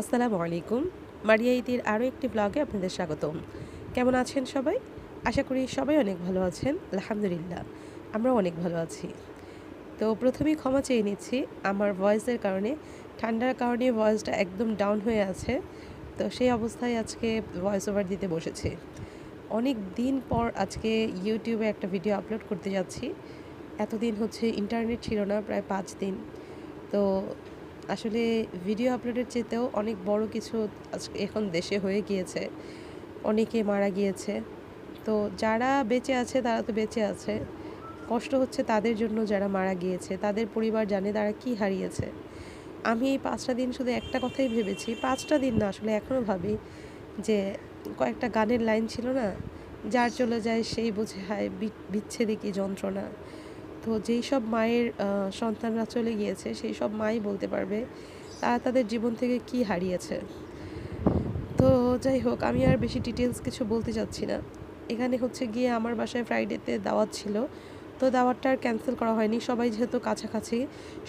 আসসালামু আলাইকুম। মারিয়া ঈদের আরও একটি ব্লগে আপনাদের স্বাগতম। কেমন আছেন সবাই? আশা করি সবাই অনেক ভালো আছেন, আলহামদুলিল্লাহ। আমরাও অনেক ভালো আছি। তো প্রথমেই ক্ষমা চেয়ে নিচ্ছি, আমার ভয়েসের কারণে। ঠান্ডার কারণে ভয়েসটা একদম ডাউন হয়ে আছে। তো সেই অবস্থায় আজকে ভয়েস ওভার দিতে বসেছি। অনেক দিন পর আজকে ইউটিউবে একটা ভিডিও আপলোড করতে যাচ্ছি। এতদিন হচ্ছে ইন্টারনেট ছিল না, প্রায় পাঁচ দিন। তো আসলে ভিডিও আপলোডের চেতেও অনেক বড় কিছু এখন দেশে হয়ে গিয়েছে। অনেকে মারা গিয়েছে। তো যারা বেঁচে আছে, তারা তো বেঁচে আছে। কষ্ট হচ্ছে তাদের জন্য যারা মারা গিয়েছে, তাদের পরিবার জানে তারা কি হারিয়েছে। আমি এই পাঁচটা দিন শুধু একটা কথাই ভেবেছি, পাঁচটা দিন না, আসলে এখনও ভাবি যে কয়েকটা গানের লাইন ছিল না, যার চলে যায় সেই বুঝে হায় বিচ্ছেদে কি যন্ত্রণা। তো যেই সব মায়ের সন্তানরা চলে গিয়েছে, সেই সব মাই বলতে পারবে তারা তাদের জীবন থেকে কি হারিয়েছে। তো যাই হোক, আমি আর বেশি ডিটেলস কিছু বলতে চাচ্ছি না। এখানে হচ্ছে গিয়ে আমার বাসায় ফ্রাইডেতে দাওয়াত ছিল। তো দাওয়াতটা আর ক্যান্সেল করা হয়নি, সবাই যেহেতু কাছাকাছি,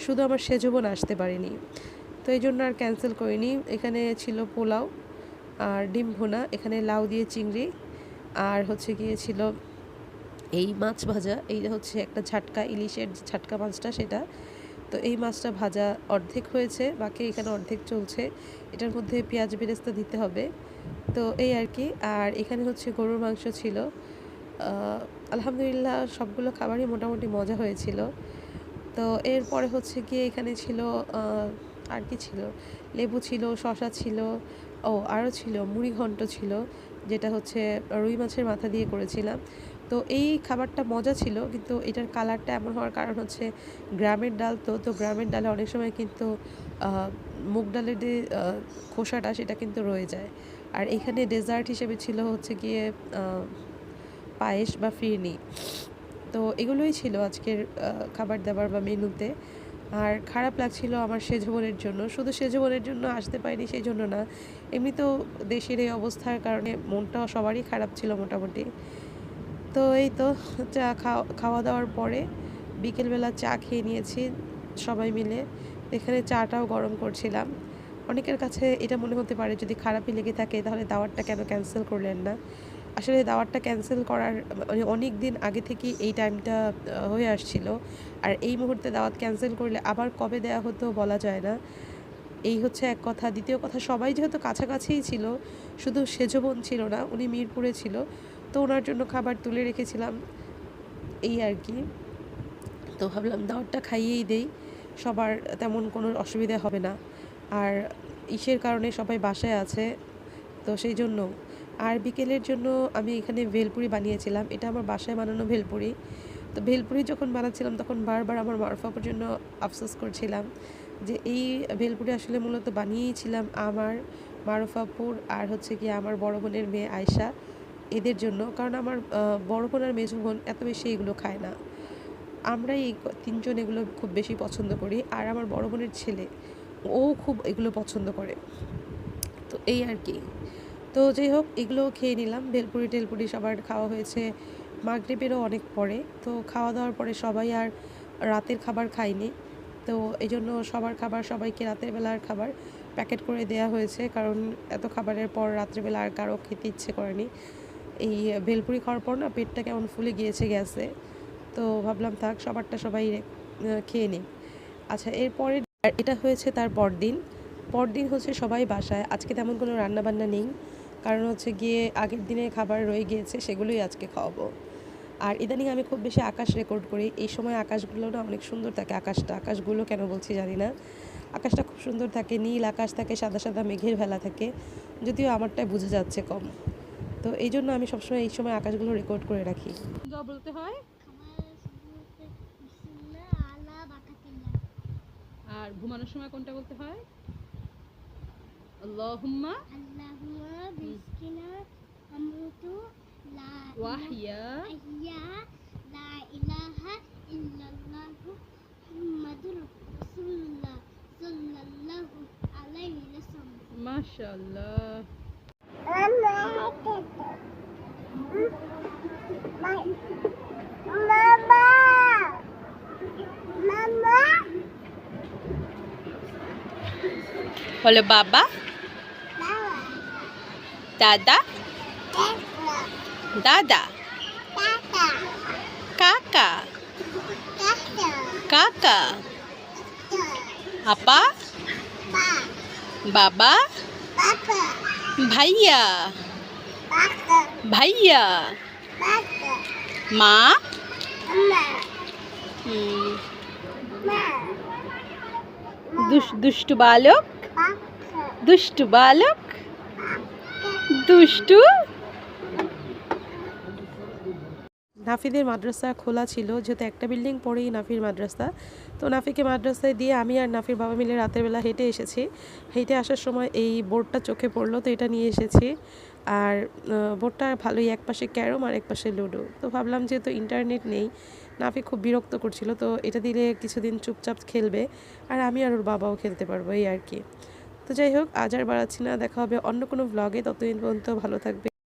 শুধু আমার সেজবন আসতে পারেনি। তো এই জন্য আর ক্যান্সেল করিনি। এখানে ছিল পোলাও আর ডিম ভুনা, এখানে লাউ দিয়ে চিংড়ি আর হচ্ছে গিয়ে ছিল এই মাছ ভাজা এই হচ্ছে একটা ঝাটকা, ইলিশের ঝাটকা মাছটা সেটা। তো এই মাছটা ভাজা অর্ধেক হয়েছে, বাকি এখানে অর্ধেক চলছে। এটার মধ্যে পেঁয়াজ বেরেস্তা দিতে হবে। তো এই আর কি, আর এখানে হচ্ছে গরুর মাংস ছিল। আলহামদুলিল্লাহ সবগুলো খাবারই মোটামুটি মজা হয়েছিল। তো এরপরে হচ্ছে গিয়ে এখানে ছিল আর কি ছিল? লেবু ছিল শশা ছিল, ও আরও ছিল মুড়ি ঘন্ট ছিল, যেটা হচ্ছে রুই মাছের মাথা দিয়ে করেছিলাম। তো এই খাবারটা মজা ছিল, কিন্তু এটার কালারটা এমন হওয়ার কারণ হচ্ছে গ্রামের ডাল তো তো গ্রামের ডালে অনেক সময় কিন্তু মুগ ডালের যে খোসাটা সেটা কিন্তু রয়ে যায়। আর এখানে ডেজার্ট হিসেবে ছিল হচ্ছে গিয়ে পায়েস বা ফিরনি। তো এগুলোই ছিল আজকের খাবার দাবার বা মেনুতে। আর খারাপ লাগছিল আমার সেজবনের জন্য। শুধু সেজবনের জন্য আসতে পারিনি সেই জন্য না। এমনিতেও দেশের এই অবস্থার কারণে মনটা সবারই খারাপ ছিল মোটামুটি। তো এই তো চা খাওয়া দাওয়ার পরে বিকেলবেলা চা খেয়ে নিয়েছি সবাই মিলে। এখানে চাটাও গরম করছিলাম। অনেকের কাছে এটা মনে হতে পারে যদি খারাপই লেগে থাকে তাহলে দাওয়াতটা কেন ক্যান্সেল করলেন না? আসলে দাওয়াতটা ক্যান্সেল করার মানে অনেক দিন আগে থেকেই এই টাইমটা হয়ে আসছিল। আর এই মুহূর্তে দাওয়াত ক্যান্সেল করলে আবার কবে দেয়া হতো বলা যায় না। এই হচ্ছে এক কথা। দ্বিতীয় কথা, সবাই যেহেতু কাছাকাছিই ছিল, শুধু সেজবন ছিল না, উনি মিরপুরে ছিল। তো ওনার জন্য খাবার তুলে রেখেছিলাম। এই আর কি। তো ভাবলাম দাওয়াতটা খাইয়েই দেই। সবার তেমন কোনো অসুবিধা হবে না। আর ইসের কারণে সবাই বাসায় আছে, তো সেই জন্য। আর বিকেলের জন্য আমি এখানে ভেলপুরি বানিয়েছিলাম। এটা আমার বাসায় বানানো ভেলপুরি। তো ভেলপুরি যখন বানাচ্ছিলাম, তখন বারবার আমার মারফাপুর জন্য আফসোস করছিলাম যে এই ভেলপুরি আসলে মূলত বানিয়েছিলাম আমার মারুফাপুর আর হচ্ছে কি আমার বড় বোনের মেয়ে আয়শা। এদের জন্য, কারণ আমার বড় বোন আর মেজো বোন এত বেশি এগুলো খায় না। আমরাই এই তিনজন এগুলো খুব বেশি পছন্দ করি, আর আমার বড় বোনের ছেলে, ও খুব এগুলো পছন্দ করে। তো এই আর কি। তো যাই হোক, এগুলো খেয়ে নিলাম। ভেলপুরি টেলপুরি সবার খাওয়া হয়েছে। মাগরিবেরও অনেক পরে। তো খাওয়া দাওয়ার পরে সবাই আর রাতের খাবার খায়নি। তো এই জন্য সবার খাবার সবাইকে রাতের বেলার খাবার প্যাকেট করে দেয়া হয়েছে, কারণ এত খাবারের পর রাত্রেবেলা আর কারও খেতে ইচ্ছে করেনি। এই ভেলপুরি খাওয়ার পর না পেটটা কেমন ফুলে গিয়েছে গ্যাসে। তো ভাবলাম থাক, সবারটা সবাই খেয়ে নিই আচ্ছা এরপরে এটা হয়েছে তার পরদিন। পরদিন হচ্ছে সবাই বাসায়। আজকে তেমন কোনো রান্নাবান্না নেই। কারণ হচ্ছে গিয়ে আগের দিনে খাবার রয়ে গিয়েছে, সেগুলোই আজকে খাওয়াবো। আর ইদানিং আমি খুব বেশি আকাশ রেকর্ড করি। এই সময় আকাশগুলো না অনেক সুন্দর থাকে, আকাশটা। আকাশগুলো কেন বলছি জানি না। আকাশটা খুব সুন্দর থাকে, নীল আকাশ থাকে, সাদা সাদা মেঘের ভেলা থাকে। যদিও আমারটাই বুঝে যাচ্ছে কম। তো এই জন্য আমি সবসময় এই সময় আকাশগুলো রেকর্ড করে রাখি। বলতে হয়? আর ঘুমানোর সময় কোনটা বলতে হয়? আল্লাহুম্মা লা ইয়া লা ইলাহা হলো বাবা দাদা দাদা কাকা কাকা আপা বাবা ভাইয়া। ভাইয়া। মা। দুষ্টু বালক। দুষ্টু বালক। দুষ্টু নাফিদের মাদ্রাসা খোলা ছিল, যেহেতু একটা বিল্ডিং পরেই নাফির মাদ্রাসা। তো নাফিকে মাদ্রাসায় দিয়ে আমি আর নাফির বাবা মিলে রাতের বেলা হেঁটে এসেছি। হেঁটে আসার সময় এই বোর্ডটা চোখে পড়ল, তো এটা নিয়ে এসেছি। আর বোর্ডটা ভালোই এক পাশে ক্যারম আর এক পাশে লুডো। তো ভাবলাম যেহেতু ইন্টারনেট নেই, নাফি খুব বিরক্ত করছিল, তো এটা দিলে কিছুদিন চুপচাপ খেলবে আর আমি আর ওর বাবাও খেলতে পারব, এই আর কি। তো যাই হোক, আজ আর বাড়াচ্ছি না, দেখা হবে অন্য কোনো ব্লগে ততদিন পর্যন্ত ভালো থাকবে।